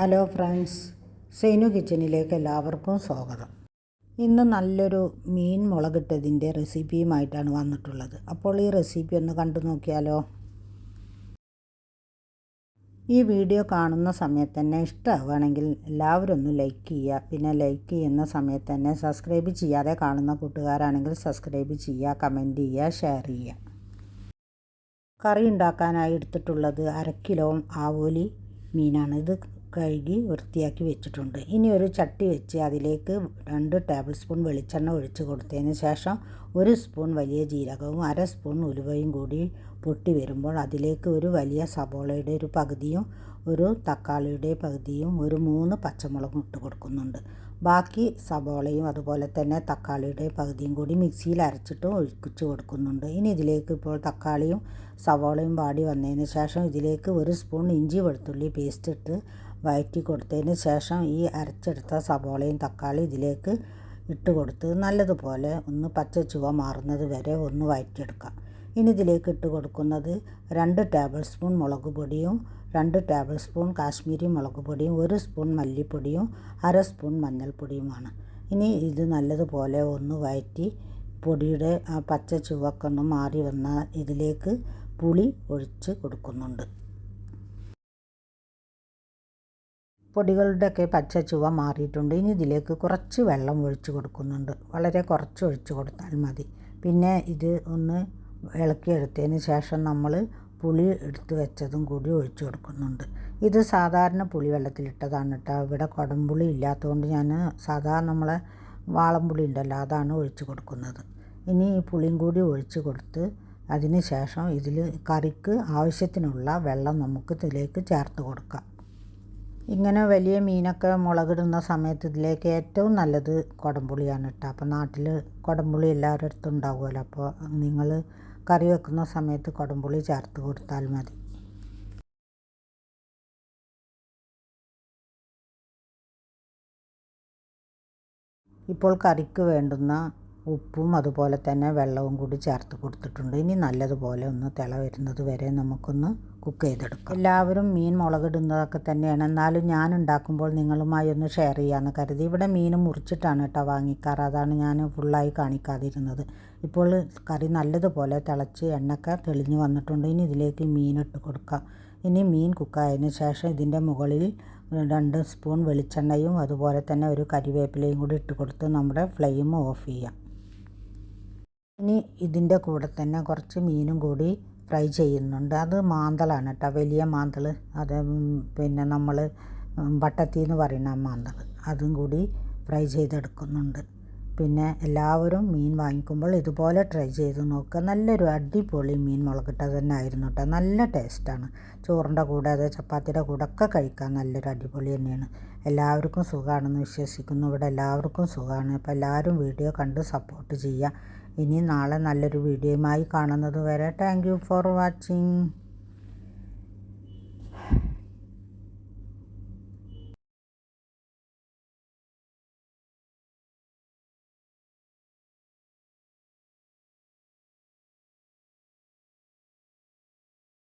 Hello friends Senu കിച്ചണിലേക്ക് എല്ലാവർക്കും സ്വാഗതം. ഇന്ന് നല്ലൊരു മീൻ മുളകിട്ടതിന്റെ റെസിപ്പിയുമായിട്ടാണ് വന്നിട്ടുള്ളത്. അപ്പോൾ ഈ റെസിപ്പി ഒന്ന് കണ്ടു നോക്കിയാലോ? ഈ വീഡിയോ കാണുന്ന സമയത്ത് തന്നെ ഇഷ്ടമാവുകയാണെങ്കിൽ എല്ലാവരും ഒന്ന് ലൈക്ക് ചെയ്യുക. പിന്നെ ലൈക്ക് ചെയ്യുന്ന സമയത്ത് തന്നെ സബ്സ്ക്രൈബ് ചെയ്യാതെ കാണുന്ന കൂട്ടുകാരാണെങ്കിൽ സബ്സ്ക്രൈബ് ചെയ്യുക കമന്റ് ചെയ്യുക ഷെയർ ചെയ്യുക. കറി ഉണ്ടാക്കാനായി എടുത്തിട്ടുള്ളത് അര കിലോ ആവോലി മീനാണ്. ഇത് കഴുകി വൃത്തിയാക്കി വെച്ചിട്ടുണ്ട്. ഇനി ഒരു ചട്ടി വെച്ച് അതിലേക്ക് രണ്ട് ടേബിൾ സ്പൂൺ വെളിച്ചെണ്ണ ഒഴിച്ച് കൊടുത്തതിന് ശേഷം ഒരു സ്പൂൺ വലിയ ജീരകവും അര സ്പൂൺ ഉലുവയും കൂടി പൊട്ടി വരുമ്പോൾ അതിലേക്ക് ഒരു വലിയ സബോളയുടെ ഒരു പകുതിയും ഒരു തക്കാളിയുടെ പകുതിയും ഒരു മൂന്ന് പച്ചമുളകും ഇട്ട് കൊടുക്കുന്നുണ്ട്. ബാക്കി സബോളയും അതുപോലെ തന്നെ തക്കാളിയുടെ പകുതിയും കൂടി മിക്സിയിൽ അരച്ചിട്ട് ഒഴിച്ച് കൊടുക്കുന്നുണ്ട്. ഇനി ഇതിലേക്ക് ഇപ്പോൾ തക്കാളിയും സവോളയും വാടി വന്നതിന് ശേഷം ഇതിലേക്ക് ഒരു സ്പൂൺ ഇഞ്ചി വെളുത്തുള്ളി പേസ്റ്റ് ഇട്ട് വഴറ്റി കൊടുത്തതിന് ശേഷം ഈ അരച്ചെടുത്ത സവോളയും തക്കാളി ഇതിലേക്ക് ഇട്ട് കൊടുത്ത് നല്ലതുപോലെ ഒന്ന് പച്ച ചുവ മാറുന്നത് വരെ ഒന്ന് വഴറ്റിയെടുക്കാം ഇനി ഇതിലേക്ക് ഇട്ട് കൊടുക്കുന്നത് രണ്ട് ടേബിൾ സ്പൂൺ മുളക് പൊടിയും രണ്ട് ടേബിൾ സ്പൂൺ കാശ്മീരി മുളക് പൊടിയും ഒരു സ്പൂൺ മല്ലിപ്പൊടിയും അര സ്പൂൺ മഞ്ഞൾപ്പൊടിയുമാണ്. ഇനി ഇത് നല്ലതുപോലെ ഒന്ന് വഴറ്റി പൊടിയുടെ ആ പച്ച ചുവക്കൊന്ന് മാറി വന്ന ഇതിലേക്ക് പുളി ഒഴിച്ച് കൊടുക്കുന്നുണ്ട്. പൊടികളുടെയൊക്കെ പച്ച ചുവ മാറിയിട്ടുണ്ട്. ഇനി ഇതിലേക്ക് കുറച്ച് വെള്ളം ഒഴിച്ച് കൊടുക്കുന്നുണ്ട്. വളരെ കുറച്ച് ഒഴിച്ച് കൊടുത്താൽ മതി. പിന്നെ ഇത് ഒന്ന് ഇളക്കിയെടുത്തതിന് ശേഷം നമ്മൾ പുളി എടുത്തു വെച്ചതും കൂടി ഒഴിച്ചു കൊടുക്കുന്നുണ്ട്. ഇത് സാധാരണ പുളി വെള്ളത്തിലിട്ടതാണ് കേട്ടോ. ഇവിടെ കുടംപുളി ഇല്ലാത്തതുകൊണ്ട് ഞാൻ സാധാരണ നമ്മളെ വാളംപുളി ഉണ്ടല്ലോ അതാണ് ഒഴിച്ചു കൊടുക്കുന്നത്. ഇനി ഈ പുളിയും കൂടി ഒഴിച്ച് കൊടുത്ത് അതിന് ശേഷം ഇതിൽ കറിക്ക് ആവശ്യത്തിനുള്ള വെള്ളം നമുക്ക് ഇതിലേക്ക് ചേർത്ത് കൊടുക്കാം. ഇങ്ങനെ വലിയ മീനൊക്കെ മുളകിടുന്ന സമയത്ത് ഇതിലേക്ക് ഏറ്റവും നല്ലത് കുടംപുളിയാണ് കേട്ടോ. അപ്പോൾ നാട്ടിൽ കുടംപുളി എല്ലാവരുടെ അടുത്തും ഉണ്ടാവുമല്ലോ. അപ്പോൾ നിങ്ങൾ കറി വെക്കുന്ന സമയത്ത് കുടംപുളി ചേർത്ത് കൊടുത്താൽ മതി. ഇപ്പോൾ കറിക്ക് വേണ്ടുന്ന ഉപ്പും അതുപോലെ തന്നെ വെള്ളവും കൂടി ചേർത്ത് കൊടുത്തിട്ടുണ്ട്. ഇനി നല്ലതുപോലെ ഒന്ന് തിള വരുന്നത് വരെ നമുക്കൊന്ന് കുക്ക് ചെയ്തെടുക്കാം. എല്ലാവരും മീൻ മുളകിടുന്നതൊക്കെ തന്നെയാണ്. എന്നാലും ഞാൻ ഉണ്ടാക്കുമ്പോൾ നിങ്ങളുമായി ഒന്ന് ഷെയർ ചെയ്യാമെന്ന് കരുതി. ഇവിടെ മീൻ മുറിച്ചിട്ടാണ് കേട്ടോ വാങ്ങിക്കാറ്. അതാണ് ഞാൻ ഫുള്ളായി കാണിക്കാതിരുന്നത്. ഇപ്പോൾ കറി നല്ലതുപോലെ തിളച്ച് എണ്ണക്ക തെളിഞ്ഞു വന്നിട്ടുണ്ട്. ഇനി ഇതിലേക്ക് മീൻ ഇട്ട് കൊടുക്കാം. ഇനി മീൻ കുക്കായതിന് ശേഷം ഇതിന്റെ മുകളിൽ രണ്ട് സ്പൂൺ വെളിച്ചെണ്ണയും അതുപോലെ തന്നെ ഒരു കരിവേപ്പിലയും കൂടി ഇട്ട് കൊടുത്ത് നമ്മുടെ ഫ്ലെയിം ഓഫ് ചെയ്യാം. ഇനി ഇതിന്റെ കൂടെ തന്നെ കുറച്ച് മീനും കൂടി ഫ്രൈ ചെയ്യുന്നുണ്ട്. അത് മാന്തളാണ് കേട്ടോ. വലിയ മാന്തൾ. അത് പിന്നെ നമ്മൾ വട്ടത്തി എന്ന് പറയുന്ന മാന്തൾ. അതും കൂടി ഫ്രൈ ചെയ്തെടുക്കുന്നുണ്ട്. പിന്നെ എല്ലാവരും മീൻ വാങ്ങിക്കുമ്പോൾ ഇതുപോലെ ട്രൈ ചെയ്ത് നോക്കുക. നല്ലൊരു അടിപൊളി മീൻ മുളകിട്ടത് തന്നെ ആയിരുന്നു കേട്ടോ. നല്ല ടേസ്റ്റാണ് ചോറിന്റെ കൂടെ അത് ചപ്പാത്തിയുടെ കൂടെ ഒക്കെ കഴിക്കാൻ നല്ലൊരു അടിപൊളി തന്നെയാണ്. എല്ലാവർക്കും സുഖമാണെന്ന് വിശ്വസിക്കുന്നു. ഇവിടെ എല്ലാവർക്കും സുഖമാണ്. അപ്പോൾ എല്ലാവരും വീഡിയോ കണ്ട് സപ്പോർട്ട് ചെയ്യുക. ഇനി നാളെ നല്ലൊരു വീഡിയോയുമായി കാണുന്നത് വരെ താങ്ക് ഫോർ വാച്ചിങ്